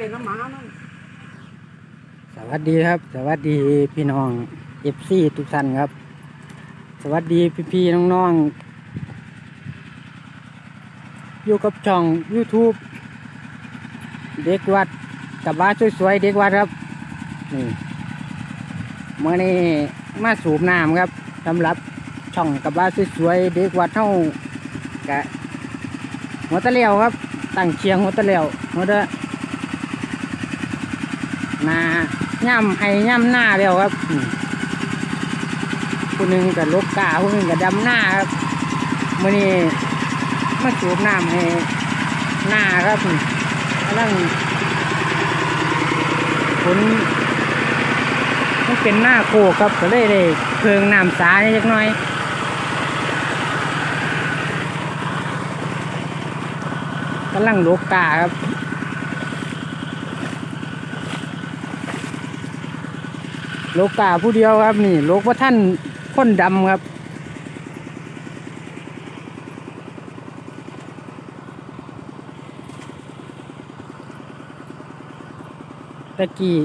เล่นน้ำหมามันสวัสดีครับ สวัสดีพี่น้องเอฟซีทุกท่านครับ สวัสดีพี่พี่ๆน้องๆอยู่กับช่อง YouTube เด็กวัดกับบ้านสวยๆเด็กวัดครับนี่เมื่อนี้มาสูบน้ำครับสำหรับช่องกับบ้านสวยๆเด็กวัดเท่ากะหัวตะเลียวครับตั้งเชียงหัวตะเลียวหัวตะ นาย่ำให้ย่ำหน้าแล้วครับอืมผู้หนึ่งกับลบกาผู้หนึ่งกับดำหน้าครับมื่อนี้มาสูบน้ำให้หน้าครับอืมกำลังฝนมันเป็นหน้าโคกครับก็เลยได้เพิงน้ำสาเล็กน้อยกำลังลบกาครับ โลกาผู้เดียวครับนี่โลกว่าท่านคนดำครับตะกี้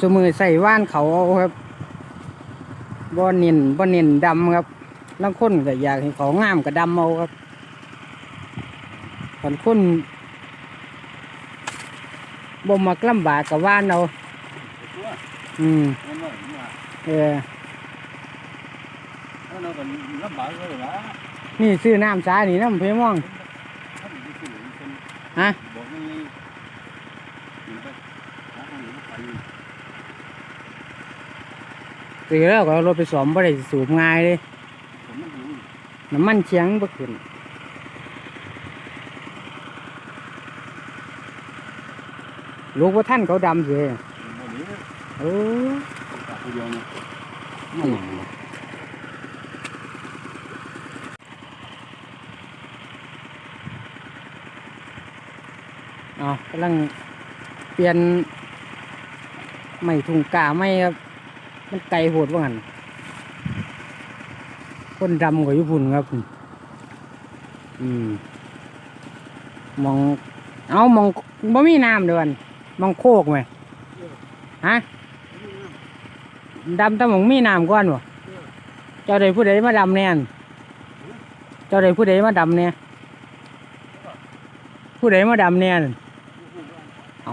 สมือใส่ว่านเขาเอาครับบ่เน้นบ่เน้นดำครับลางคนก็อยากให้เขางามก็ดำเอาครับคนคนบ่มักลำบากกับว่านเอา อืมมันว่ามันว่าเออแล้วเราก็ลำบากเลยละนี่ซื้อน้ำสานี่น้ำเพม่องถ้ามันจะซื้อเป็นฮะบอกไม่มีอยู่ไปหาทางหนีไปอยู่ซื้อแล้วก็เอารถไปสอมบ่ได้สูบง่ายเลยผมมันอยู่น้ำมันเชียงบ่ขึ้นลูกว่าท่านเขาดำเสีย มันอยู่โอ้ตาผู้เดียวเนี่ยไม่หยังวะอ๋อกำลังเปลี่ยนไม่ถุงกาไม่ครับ มันไกลโหดว่างันคนดำกว่าญี่ปุ่นครับ อืม มอง เอามองบ่มีน้ำเดือนมองโคกไหมฮะ ดำตะมองมีน้ำก่อนบ่เจ้าใดผู้ใดมาดำเนี่ยอั่นเจ้าใดผู้ใดมาดำเนี่ยผู้ใดมาดำเนี่ยอั่นเอา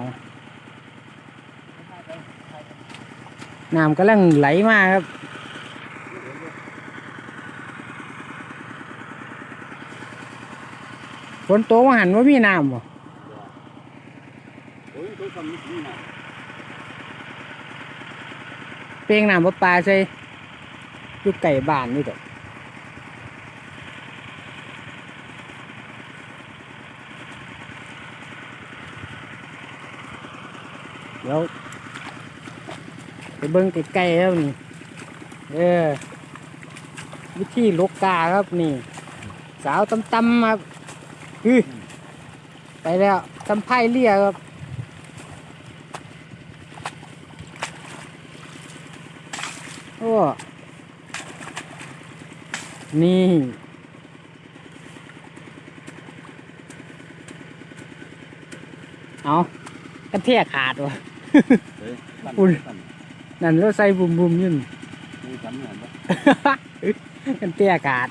น้ำกำลังไหลมาครับฝนตกมาหันว่ามีน้ำบ่ โอ้ยตัวทำนี่นี่นะ เปียงน้ำบ่ปลาใส่อยู่ไก่บ้านนี่ดอกเดี๋ยวไปเบิ้งใกล้ๆแล้วนี่ เออ วิธีลกกาครับนี่ สาวตำๆครับ ไปแล้วตำไพ่เลี่ยครับ โอ้ นี่ เอากระเทียขาดวะเฮ้ยตั้งอุ่นตั้งนั่นแล้วใส่บุมบุมๆอยืนนี่จำเนี่ยบ่กันเตี้ยขาด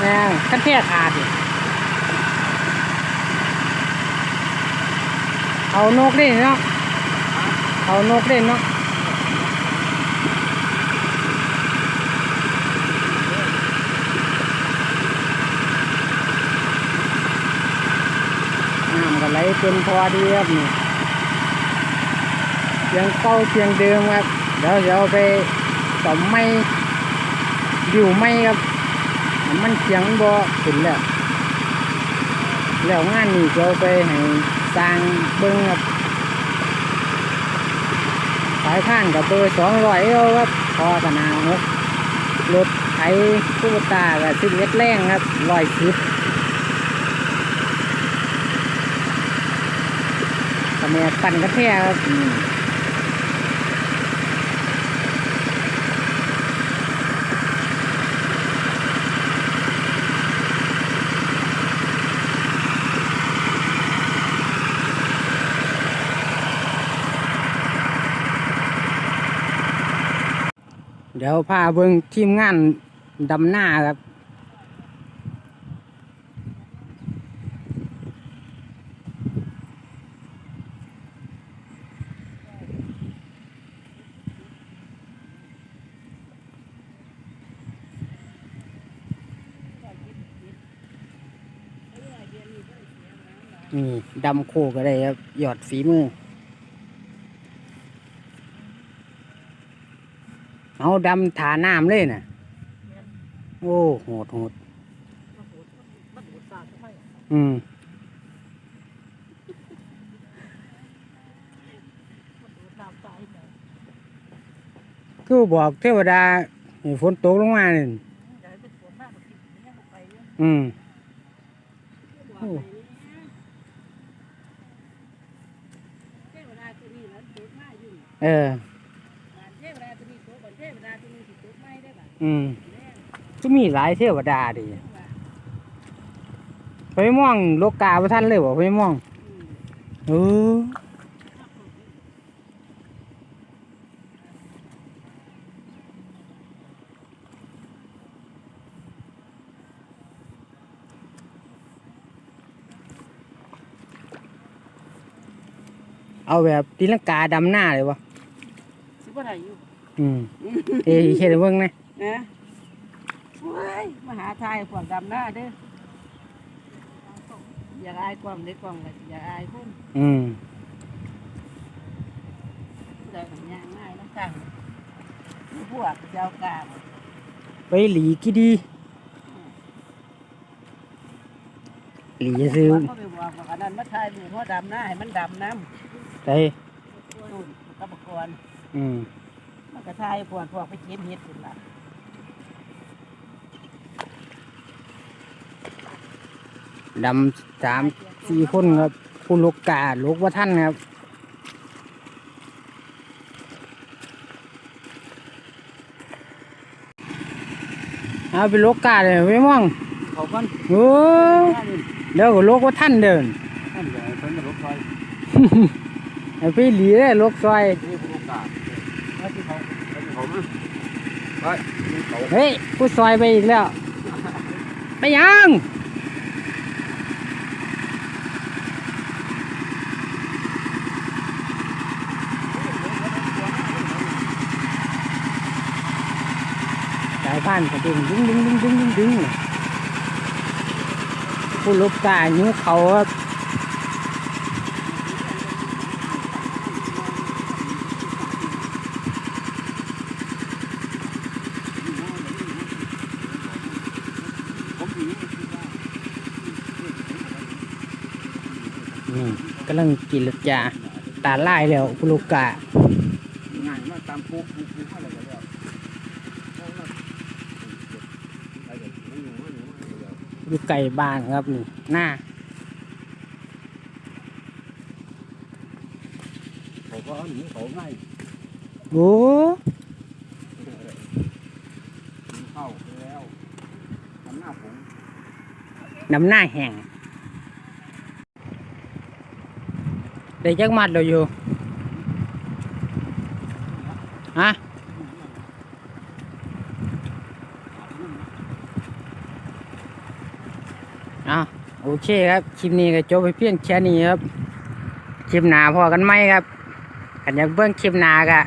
แม่งกันเตี้ยขาดดิ เอานกได้เนาะเอานกได้เนาะน้ำก็ไหลเป็นพอดีครับนี่เสียงเก้าเสียงเดิมครับเดี๋ยวเดี๋ยวไปต่อไม่ดิวไม่ครับ มันเสียงบ่ขึ้นแล้วแล้วงานนี้จะเอาไปให้ สร้างเบิ้งครับสายข้านกับเบอร์สองร้อยเอาครับพอขนาดครับรถไถคู่ตากับสิบเอ็ดแรงครับร้อยสิบกระเมียปั่นกระแทกครับ ดี๋ยวพาเบิ่งทีมงานดำหน้าครับ นี่ดำโคก็ได้ครับ หยอดฝีมือ เอาดำถาน้ำเลยน่ะ โอ้โหดโหดอืมคือบอกเทวดาฝนตกลงมาเนี่ยอืมเออ อืมก็มีหลายเทวดาดิไปมองโลกาพระท่านเลยบอกไปมองเออเอาแบบตีลังกาดำหน้าเลยวะสิบ่ได้อยู่อืม เอ้ยเฮ็ดให้เบิ่งนะ นะว้ายมาหาทายพวกดำหน้าเด้ออยากอายความได้ความก็อยากอายพุ่นอืมผู้ใดก็ย่างง่ายน้ำสั่งพวกเจ้ากาบไปหลีกี่ดี หลีซื้อว่าเขาไปบอกว่าอันนั้นมาทายหมู่เพราะดำหน้าให้มันดำน้ไปำตุ่นกระบกรอืมมันก็ทายพวกพวกไปเก็บเห็ดพุ่นล่ะ ดำสามสี่คนครับผู้ลกกาลกว่าท่านครับเอาไปลกกาเลยไม่มองเขากันโอ้เดี๋ยวก็ลกว่าท่านเดินท่านใหญ่เพิ่นมารถไฟเอาไปหลีเลยลกซอยนี่เป็นโอกาสแล้วที่เขาแล้วที่เขามาไปนี่เขาเฮ้ยผู้ซอยไปอีกแล้ว ไปยังส กันก็ดึงดึงดึงดึงดึงดึงดึงผู้ลบกาอยู่เขาครับผมอยู่นี่อืมกำลังกินรสยาตาลายแล้วผู้ลบกาง่ายมากตามปุ๊บปุ๊บอะไรก็แล้วเขาน่ะไปเดี๋ยวมันอยู่มันอยู่มัน อยู่แล้วอยู่ไก่บ้านครับนี่หน้าเขาก็หนีเขาง่ายโอ้เข้าไปแล้วทำหน้าผมน้ำหน้าแห้งได้จักมัดเราอยู่ฮะ อาโอเคครับคลิปนี้ก็จบไปเพียงแค่นี้ครับคลิปหนาพอกันไหมครับกันอยากเบิ่งคลิปหนากะ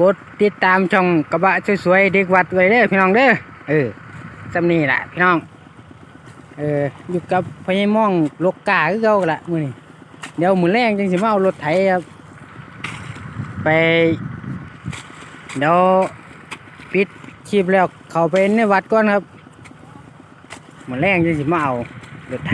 กดติดตามช่องกระบะสวยๆเด็กวัดไว้เด้อพี่น้องเด้อเออสำนีแหละพี่น้องเอออยู่กับพญม่องลกกาคือเก่าละมือนี้เดี๋ยวมื้อแรงจังสิมาเอารถไถครับ ไปเดี๋ยวปิดคลิปแล้ว เข้าไปในวัดก่อนครับ มาแรงยังสิมาเอารถไถ